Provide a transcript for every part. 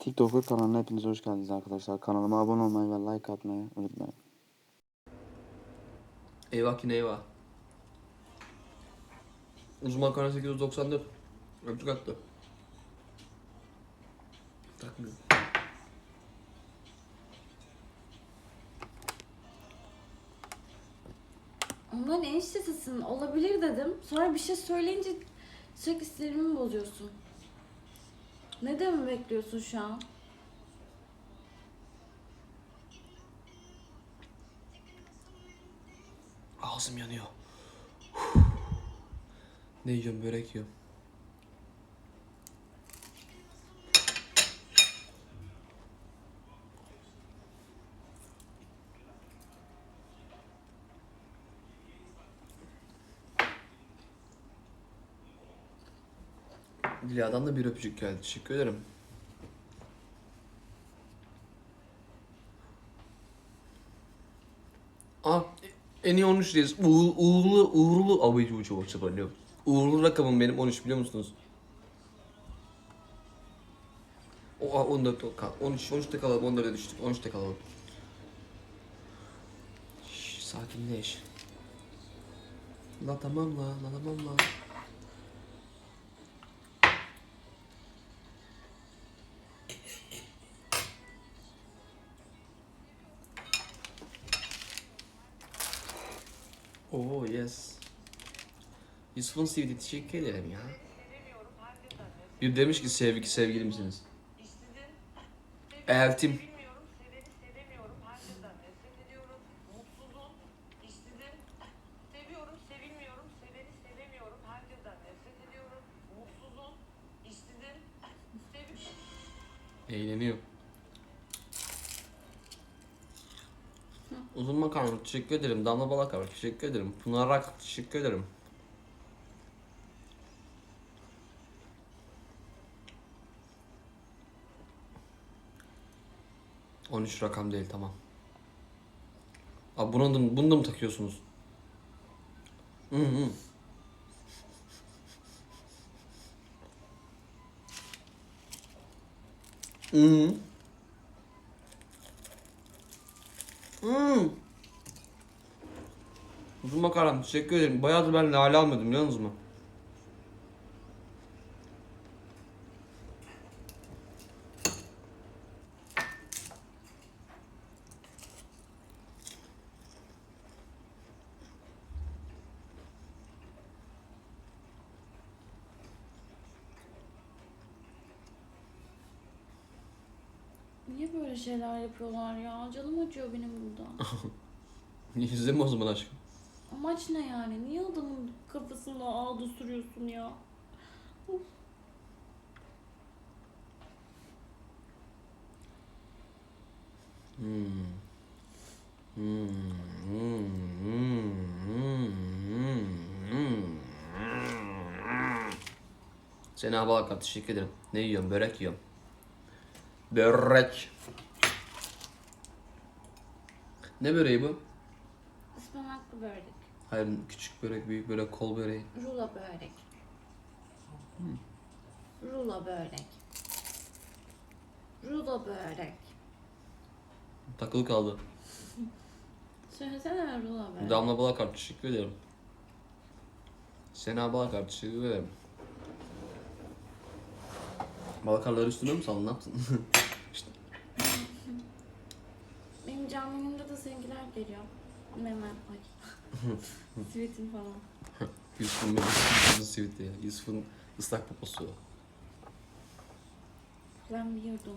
TikToker kanalına hepiniz hoş geldiniz arkadaşlar. Kanalıma abone olmayı ve like atmayı unutmayın. Eyvah yine eyvah. Uzman kanal 894. Öpücük attı. Takmıyor. Onların eniştesisin olabilir dedim. Sonra bir şey söyleyince sürekli sinirimi bozuyorsun. Ne dememi bekliyorsun şu an? Ağzım yanıyor. ne yiyorum börek yiyorum. Dilya'dan da bir öpücük geldi. Teşekkür ederim. Aa, en iyi 13 reis. Uğurlu, uğurlu, uğurlu. Abi bu çok sıfırlıyorum. Uğurlu rakamım benim 13 biliyor musunuz? O aa, 14 kal. 13 13'te kalalım 14'e düştük. 13'te kalalım. Şş, sakinleş. La tamam la, la tamam la. Oo yes. Yusuf'un sevdiği teşekkür ederim ya. Bir demiş ki sevgi sevgili misiniz? Eltim. Sevmiyorum, Uzun makarna teşekkür ederim. Damla Balakar teşekkür ederim. Pınar Rak teşekkür ederim. On üç rakam değil tamam. Abi bunu da, bunu da mı takıyorsunuz? Hı hı. Hı hı. Hmm. Makaram teşekkür ederim. Bayağıdır ben lale almadım biliyor musunuz mu? Niye böyle şeyler yapıyorlar ya? Canım acıyor benim burada. İzleme o zaman aşkım. Amaç ne yani? Niye adamın kafasına ağda sürüyorsun ya? Of. Hmm. Hmm. Hmm. Hmm. Hmm. Hmm. Teşekkür ederim. Ne yiyorum? Börek yiyorum. Börek. Ne böreği bu? Ispanaklı börek. Hayır küçük börek, büyük börek, kol böreği. Rula börek. Rula börek. Rula börek. Takılı kaldı. Söylesene rula börek. Damla Balakar teşekkür ederim. Sena Balakar teşekkür ederim. Balakarları üstüne mi saldın ne yaptın? Benim canlı yayınımda da seninkiler geliyor. Meme, ay. Sweet'in falan. Yusuf'un Yusuf'un siviti ya. Yusuf'un ıslak poposu. Ben bir yudum.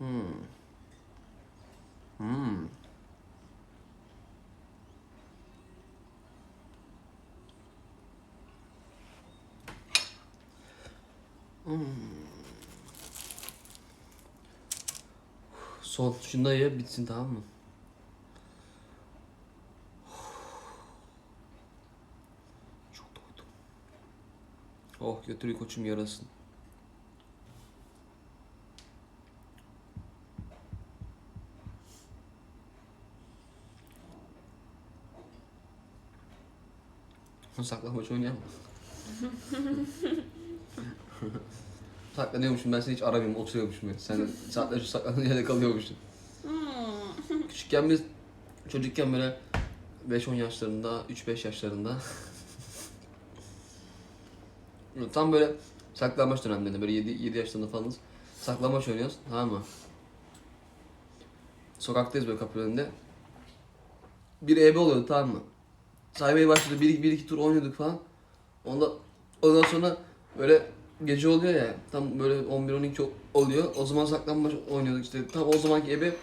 Hmm. Hmm. Son. Şunu da bitsin tamam mı? Oh götürüyor koçum yarasın. Saklambaç oynayalım mı? Saklanıyormuşum ben seni hiç aramıyorum oturuyormuşum ya. Sen saatlerce saklandığın yerde kalıyormuşsun. Küçükken biz çocukken böyle 5-10 yaşlarında, 3-5 yaşlarında Tam böyle saklambaç dönemlerinde böyle 7, 7 yaşlarında falanız. Saklambaç oynuyoruz tamam mı? Sokaktayız böyle kapı önünde. Bir ebe oluyordu tamam mı? Saymaya başladı. Bir, bir iki tur oynuyorduk falan. Ondan, ondan sonra böyle gece oluyor ya. Tam böyle 11-12 oluyor. O zaman saklambaç oynuyorduk işte. Tam o zamanki ebe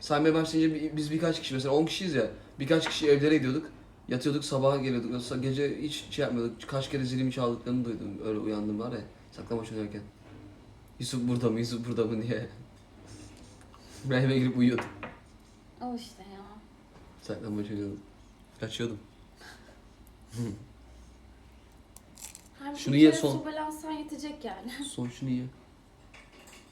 saymaya başlayınca biz birkaç kişi mesela 10 kişiyiz ya. Birkaç kişi evlere gidiyorduk. Yatıyorduk sabaha geliyorduk. Yoksa gece hiç şey yapmıyorduk. Kaç kere zilimi çaldıklarını duydum. Öyle uyandım var ya. Saklambaç oynarken. Yusuf burada mı? Yusuf burada mı diye. Ben eve girip uyuyordum. O işte ya. Saklambaç oynuyordum. Kaçıyordum. Hem Şunu ye son. sobelensen yetecek yani. Son şunu ye.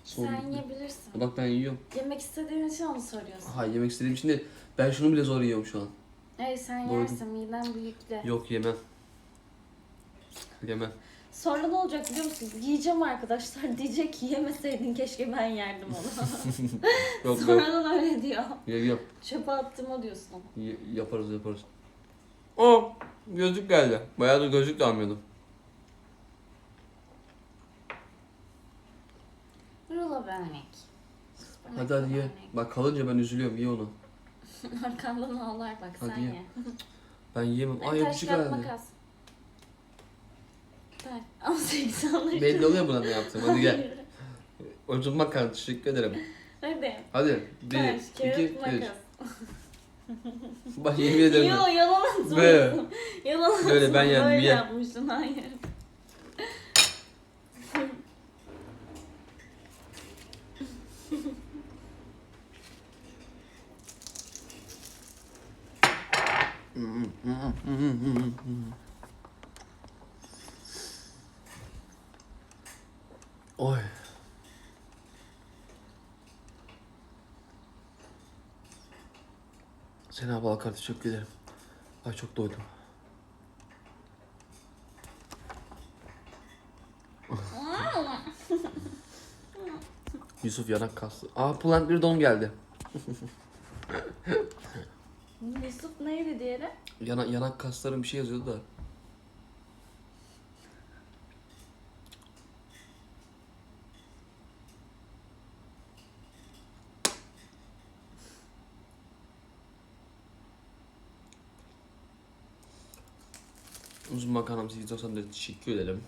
Son. Sen yiyebilirsin. Bak ben yiyorum. Yemek istediğin için onu soruyorsun. Hayır yemek istediğim için değil. Ben şunu bile zor yiyorum şu an. Hey sen Doydum. yersin miden büyükle. Yok yemem. Yemem. Sonra ne olacak biliyor musun? Yiyeceğim arkadaşlar diyecek ki yemeseydin keşke ben yerdim onu. Yok yok. Sonradan öyle diyor. Ye, yap. Çöpe attım o diyorsun ama. Y- yaparız yaparız. O gözlük geldi. Bayağıdır gözlük de almıyordum. Rulo vermek. Hadi hadi ye. Bak kalınca ben üzülüyorum. Ye onu. Arkandan ağlar bak sen Hadi ye. ye. Ben yiyemem. Ay taş yapıcı kağıt geldi. makas. Taş. Ama sekiz alır. Belli oluyor buna ne yaptım. Hadi gel. Hocam makarna teşekkür ederim. Hadi. Hadi. Bir, Taş, iki, kağıt, üç. makas. Bak yemin ederim. Yo yalan atıyorsun. Böyle. Yalan atıyorsun. Böyle ben yendim, Böyle ye. yapmışsın hayır. Oy. Sena Balkar teşekkür ederim. Ay çok doydum. Yusuf yanak kastı. Aa plant bir don geldi. Yusuf neydi diğeri? Yana, yanak kaslarım bir şey yazıyordu da. Uzun makarnam 894 teşekkür ederim.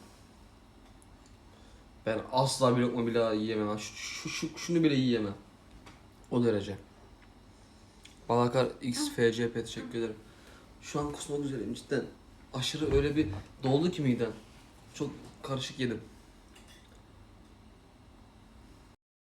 Ben asla bir lokma bile yiyemem. Şu, şu, şu- şunu bile yiyemem. O derece. Balakar XFCP teşekkür ederim. Şu an kusmak üzereyim cidden. Aşırı öyle bir doldu ki midem. Çok karışık yedim.